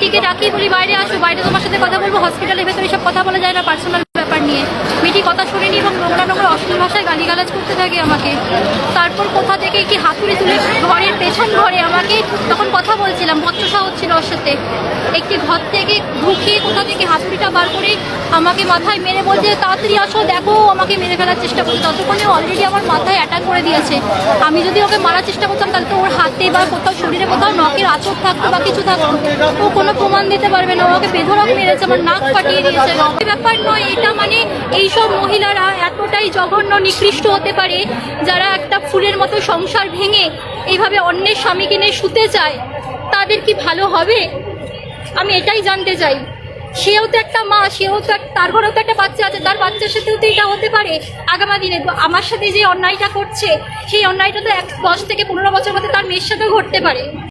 বলি, বাইরে আসো, বাইরে তোমার সাথে কথা বলব হসপিটালের ভেতরে সব কথা বলা যায় না পার্সোনাল ব্যাপার নিয়ে। মেয়েটি কথা শুনিনি এবং নোংরা নোংরা অশ্লীল ভাষায় গালিগালাজ করতে থাকে আমাকে। তারপর কোথা থেকে কি হাতুড়ি তুলে ঘরে আমাকে তখন কথা বলছিলাম বচ্চসা হচ্ছিল ওর সাথে। একটি ঘর থেকে ঢুকিয়ে কোথা থেকে হাতুড়িটা বার করে আমাকে মাথায় মেরে বলছে, তাড়াতাড়ি আসো, দেখো, আমাকে মেরে ফেলার চেষ্টা করছে। ততক্ষণে অলরেডি আমার মাথায় অ্যাটাক করে দিয়েছে। আমি যদি ওকে মারার চেষ্টা করতাম, তাহলে তো ওর হাতে বা কোথাও শরীরে কোথাও নখের আচর থাকতো বা কিছু থাকতো। ও কোনো প্রমাণ দিতে পারবে না। ওকে বেধরক মেরেছে, আমার নাক ফাটিয়ে দিয়েছে। ব্যাপার নয়, এটা মানে এইসব মহিলারা এতটাই জঘন্য, নিকৃষ্ট হতে পারে, যারা একটা ফুলের মতো সংসার ভেঙে এইভাবে অন্যের স্বামীকে নিয়ে শুতে চায়, তাদের কি ভালো হবে? আমি এটাই জানতে চাই। সেও তো একটা মা, সেও তো তার ঘরেও তো একটা বাচ্চা আছে, তার বাচ্চার সাথেও তো এটা হতে পারে আগামী দিনে। আমার সাথে যে অন্যায়টা করছে, সেই অন্যায়টা তো এক দশ থেকে পনেরো বছর মধ্যে তার মেয়ের সাথেও ঘটতে পারে।